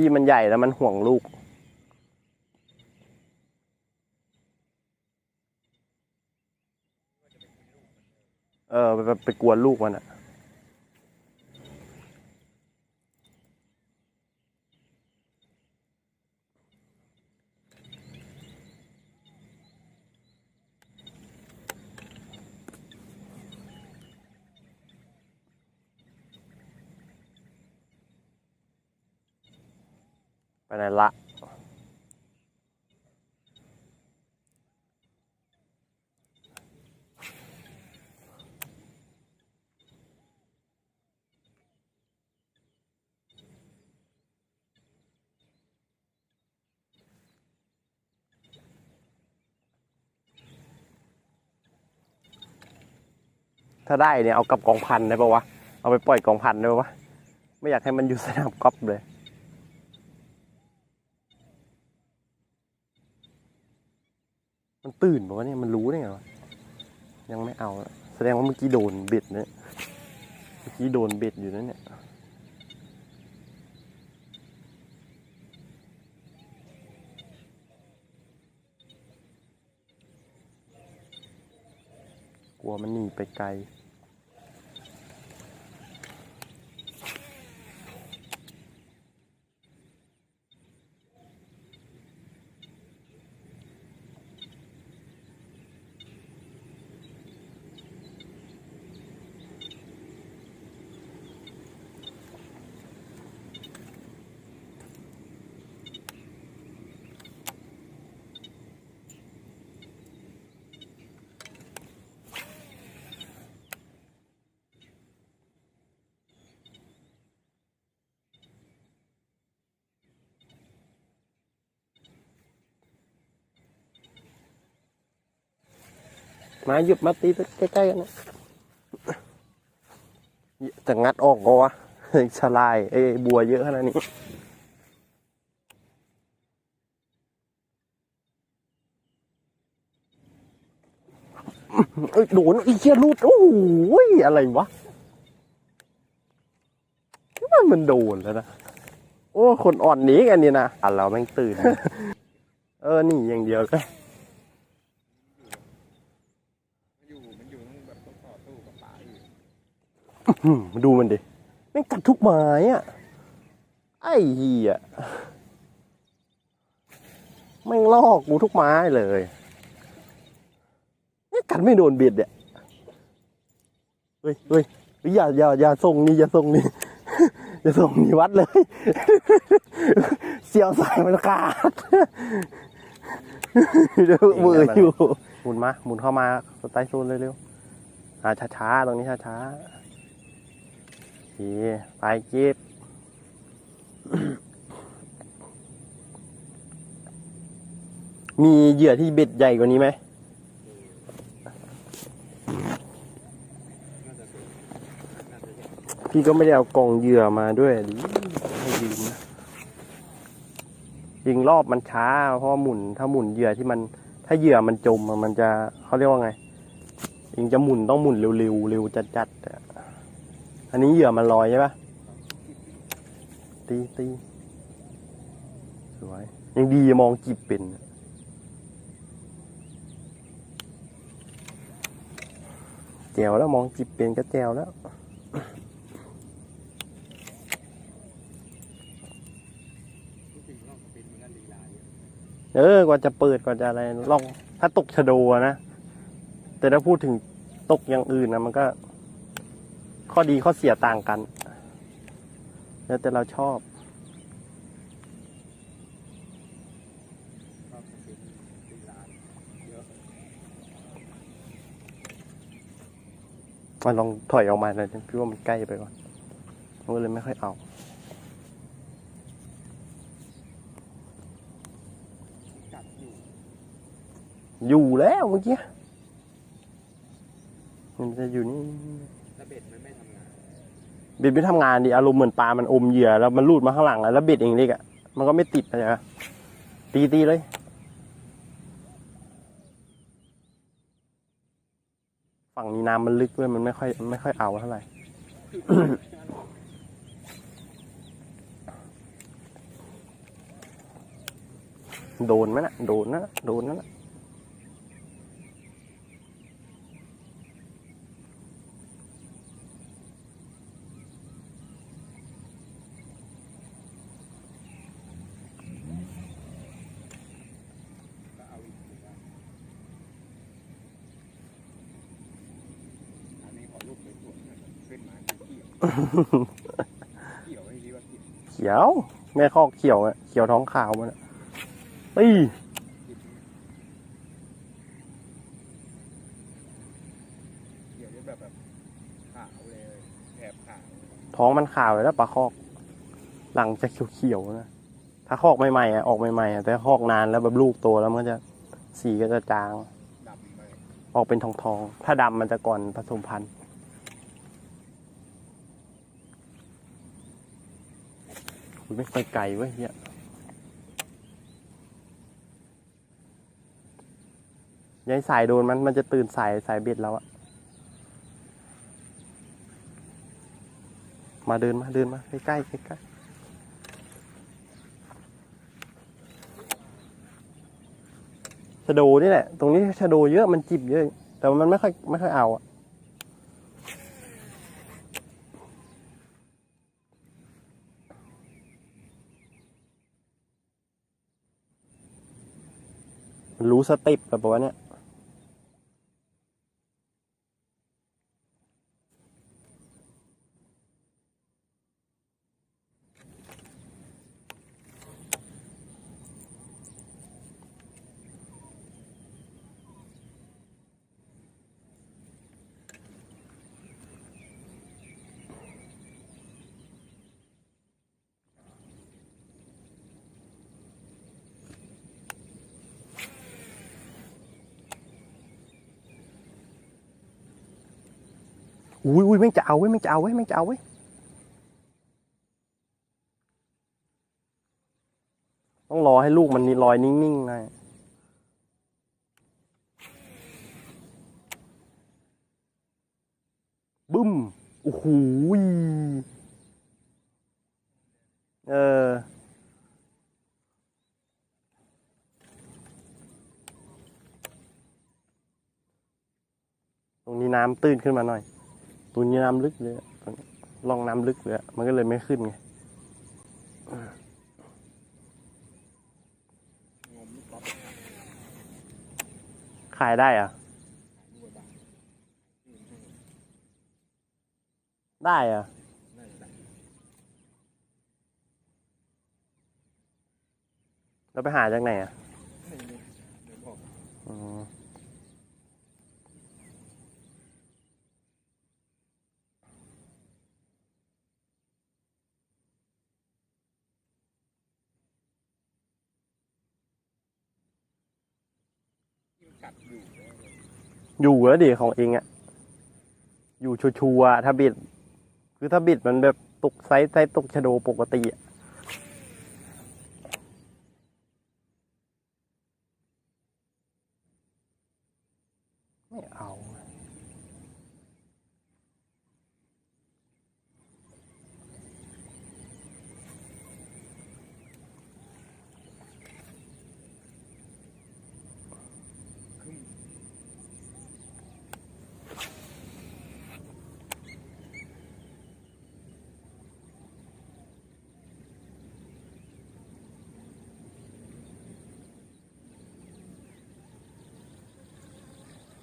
พี่มันใหญ่แล้วมันห่วงลูก เออไปไปกวนลูกมันอะ ไปไหนละถ้าได้เนี่ยเอากับกองพันได้ปะวะ เอาไปปล่อยกองพันได้ปะวะ ไม่อยากให้มันอยู่สนามกอล์ฟเลย มันตื่นบอกว่าวะเนี่ยมันรู้ได้ไงวะยังไม่เอาแสดงว่าเมื่อกี้โดนเบ็ดเนี่ยเมื่อกี้โดนเบ็ดอยู่นั่นเนี่ยกลัวมันหนีไปไกล มาหยุดมาตีใกล้ๆกันนะจะงัดออกก็วะชลายไอ้บัวเยอะขนาดนี้เอ้ยโดนไอ้เชี่ยรูดโอ้โหอะไรวะว่ามันโดนแล้วนะโอ้ คนอ่อนหนีกันนี่นะอะเราแม่งตื่น เออ นี่อย่างเดียวก็อื มดูมันดิแม่งกัดทุกไม้อะไอ้เหี้ยแม่งลอกกูทุกไม้เลยนี่กัดไม่โดนเบียดเนี่ยเฮ้ยเฮ้ยอย่าอย่าอย่าส่งนี่อย่าส่งนี่อย่าส่งนี่วัดเลย เสียวสายมันขาดเดี๋ยวมืออยู่หมุนมาหมุนเข้ามาสไตล์โซนเร็วๆอ่าช้าๆตรงนี้ช้าๆ โอเคไปเก็บมีเหยื่อที่เบ็ดใหญ่กว่านี้ไหมพี่ก็ไม่ได้เอากล่องเหยื่อมาด้วยดิให้ยืมนะยิงรอบมันช้าเพราะหมุนถ้าหมุนเหยื่อที่มัน ถ้าเหยื่อมันจมมันจะเขาเรียกว่าไงยิงจะหมุนต้องหมุนเร็วๆเร็วจัดๆ อันนี้เหยื่อมันลอยใช่ปะตีตีสวย ยังดีมองจีบเป็นแจวแล้วมองจีบเป็นก็แจวแล้วเออกว่าจะเปิดกว่าจะอะไรลองถ้าตกชะโดนะ แต่ถ้าพูดถึงตกอย่างอื่นนะมันก็ ข้อดีข้อเสียต่างกัน แล้วแต่เราชอบมันลองถอยออกมาเลยพี่ว่ามันใกล้ไปก่อนมันก็เลยไม่ค่อยเอาอยู่แล้วเมื่อกี้มันจะอยู่นี่ เบ็ดมันไม่ทำงานบ็ดไม่ทำงานดิอารมณ์เหมือนปลา มันอมเหยื่อแล้วมันลูดมาข้างหลังอะแล้วเบ็ดเองเล็กอะมันก็ไม่ติดนะจ๊ะตีตีเลย ฝั่งนี้น้ำมันลึกด้วยมันไม่ค่อยไม่ค่อยเอาเท่าไหร่ โดนไหมนะโดนนะโดนนะ ก็เอาอีกทีว่าอันนี้ขอรูปสวยๆหน่อยขึ้นมา เขียวเขียวให้ดีว่าเขียวเขียว แม่คอกเขียวอะเขียวท้องขาวมันอะตีเขียวจะแบบแบบขาวเลยแถบขาวท้องมันขาวเลยแล้วปลาคอก หลังจะเขียวๆนะ ถ้าคอกใหม่ๆอะออกใหม่ๆอะแต่คอกนานแล้วแบบลูกโตแล้วมันก็จะสีก็จะจาง ดำไปออกเป็นทองทองๆถ้าดำมันจะก่อนผสมพันธุ์ อุ๊ยไม่ค่ไกลเว้ยเฮียยายสายโดนมันมันจะตื่นสายสายเบ็ดแล้วอะมาเดินมาเดินมาใกล้ใกล้ใกล้ใกล้ชะโดนี่แหละ ตรงนี้ชะโดเยอะมันจิบเยอะ แต่มันไม่ค่อยไม่ค่อยเอาอะ รู้สเต็ปแบบว่าเนี่ย อุ้ยอุ้ยแม่งจะเอาเว้ยแม่งจะเอาเว้ยแม่งจะเอาเว้ยต้องรอให้ลูกมันลอยนิ่งๆหน่อยบึ้มโอ้โหเออตรงนี้น้ำตื้นขึ้นมาหน่อย ตรงนี้น้ำลึกเลยอะตรงนี้ร่องน้ำลึกเลย มันก็เลยไม่ขึ้นไงขายได้อะได้อะเราไปหาจากไหนอะไม่รู้เดี๋อ กัดอยู่แล้วอยู่แล้วดิของเองอะอยู่ชัวร์ๆถ้าบิด คือถ้าบิดมันแบบตกไซส์ไซส์ตกชะโดปกติอะไม่เอา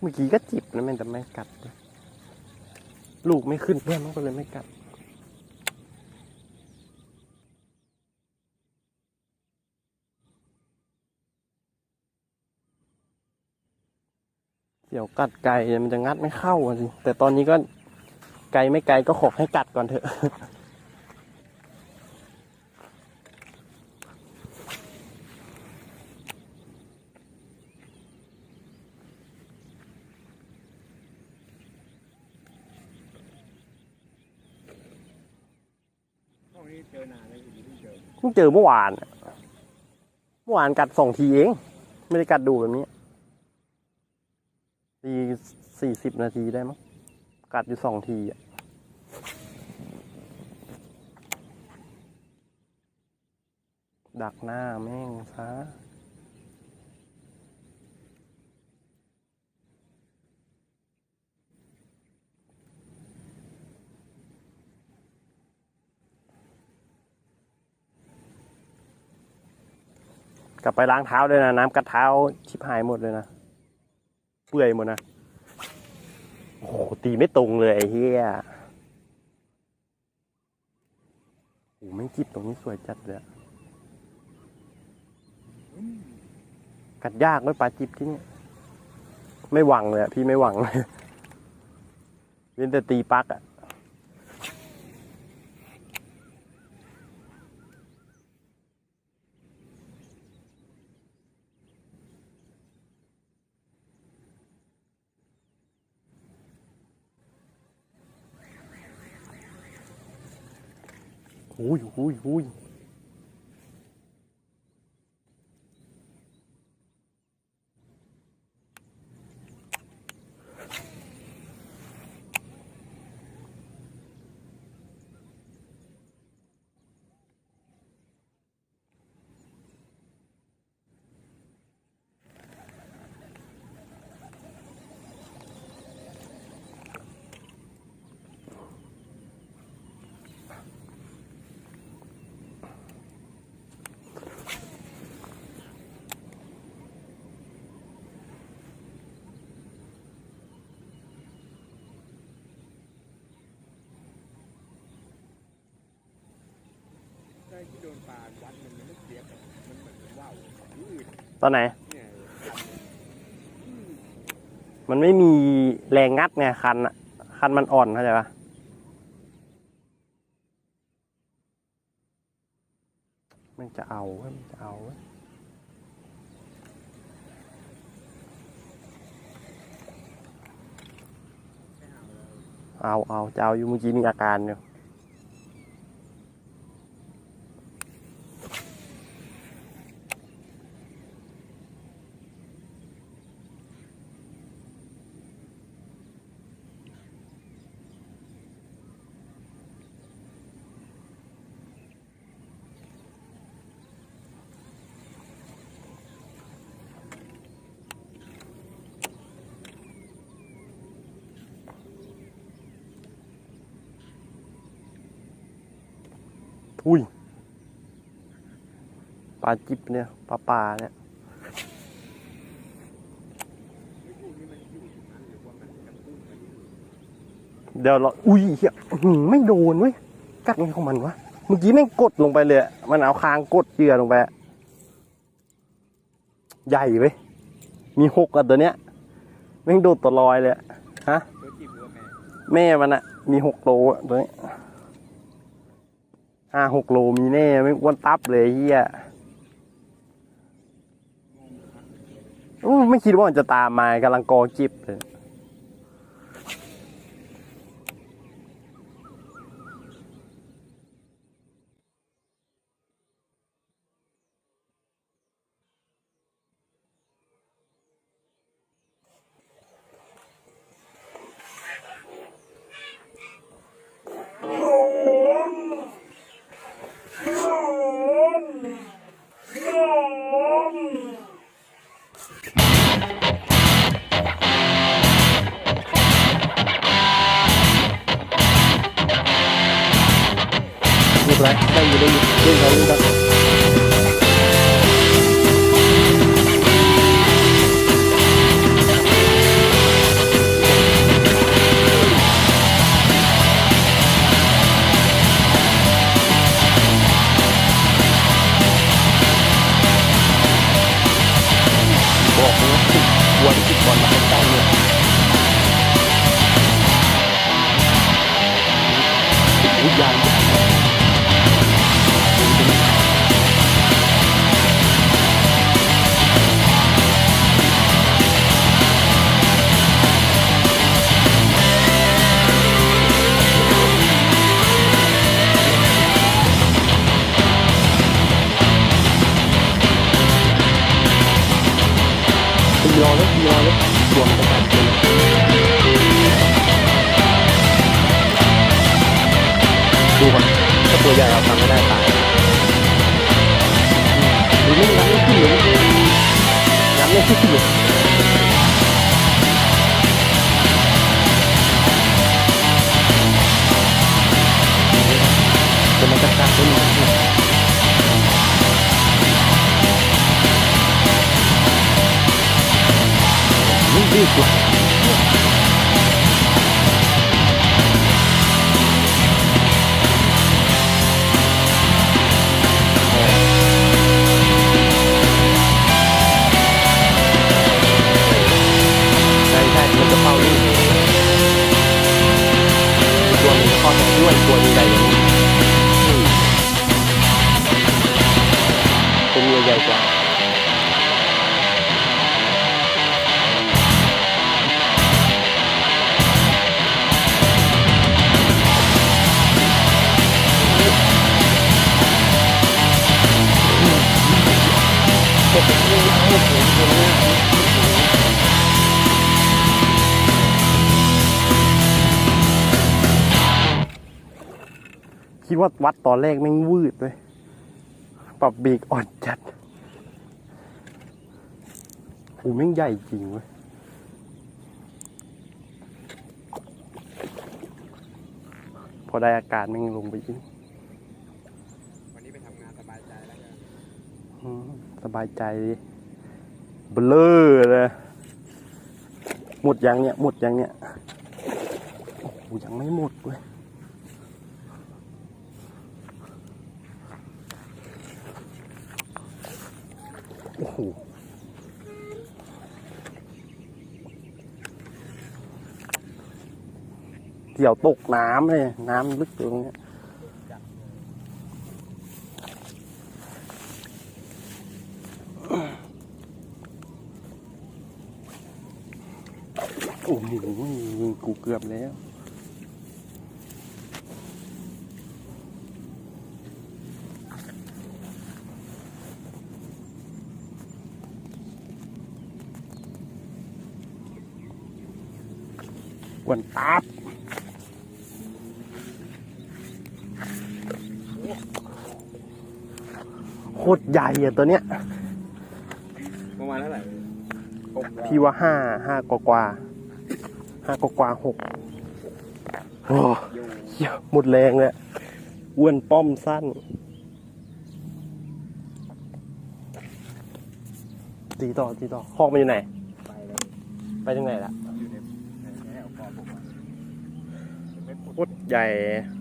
เมื่อกี้ก็จิบนะแม่แต่ไม่กัด ลูกไม่ขึ้นเพื่อนมันก็เลยไม่กัดเดี๋ยวกัดไก่มันจะงัดไม่เข้าสิแต่ตอนนี้ก็ไก่ไม่ไกลก็ขอให้กัดก่อนเถอะ ห้องนี้เจอนานแล้วอยู่ที่ เจอเพิ่งเจอเมื่อวานเมื่อวานกัดสองทีเอง ไม่ได้กัดดูแบบนี้ทีสี่สิบนาทีได้มั้งกัดอยู่สองทีอะดักหน้าแม่งซะ ลับไปล้างเท้าด้วยนะน้ำกัดเท้าชิบหายหมดเลยนะเปื่อยหมดนะโอ้โหตีไม่ตรงเลยไอ้เหี้ยโอ้ไม่จิบตรงนี้สวยจัดเลยอะกัดยากไหมปลาจิบที่นี่ไม่หวังเลยอะพี่ไม่หวังเลยเล่นแต่ตีปักอะ หุยหุยหุย ปลาวัดมันมันไม่เสียบมันเหมือนว่าวอืดตอนไหน เนี่ยมันไม่มีแรงงัดไงคันอะคันมันอ่อนเข้าใจปะมันจะเอาเว้ยมันจะเอาเว้ยไม่เอาเอาเอาจะเอาอยู่เมื่อกี้มีอาการอยู่ อุ้ยปลาจิบเนี่ยปลาปลาเนี่ยเดี๋ยวเราอุ้ยเหี้ยไม่โดนเว้ยกัดไงของมันวะเมื่อกี้แม่งกดลงไปเลย มันเอาคางกดเหยื่อลงไปใหญ่เว้ยมีหกอะตัวเนี้ยแม่งโดดตัวลอยเลยฮะแม่แม่มันอะมีหกโลอะตัวนี้ ห้าหกโลมีแน่ไม่งอ้วนตับเลยเฮียอู้ไม่คิดว่ามันจะตามมากำลังกอจิบเลย น้ำไว่าวัดตอนแรกแม่งวืดเลยปรับเบรกอ่อนจัดโอ้แม่งใหญ่จริงเว้ยพอได้อาการแม่งลงไปอีกวันนี้ไปทำงานสบายใจแล้วกันอืมสบายใจดิเบลอเลยหมดยังเนี่ย หมดยังเนี่ย โอ้โหยังไม่หมดเว้ย โอ้โห เกี่ยวตกน้ำเลยน้ำลึกตรงเนี้ยโอ้โหกูเกือบแล้ว กวนตับโค ตรใหญ่อะตัวเนี้ย ประมาณเท่าไหร่ผมพี่ว่าห้าห้ากว่ากว่าห้ากว่ากว่าหกโอ้อยู่เหี้ยหมดแรงเลยอ้วนป้อมสั้น ตีต่อตีต่อคอกมันอยู่ไหน ไปแล้วไปทางไหนล่ะอยู่ในในแถวคอผมอะไม่ปวดโคตรใหญ่เ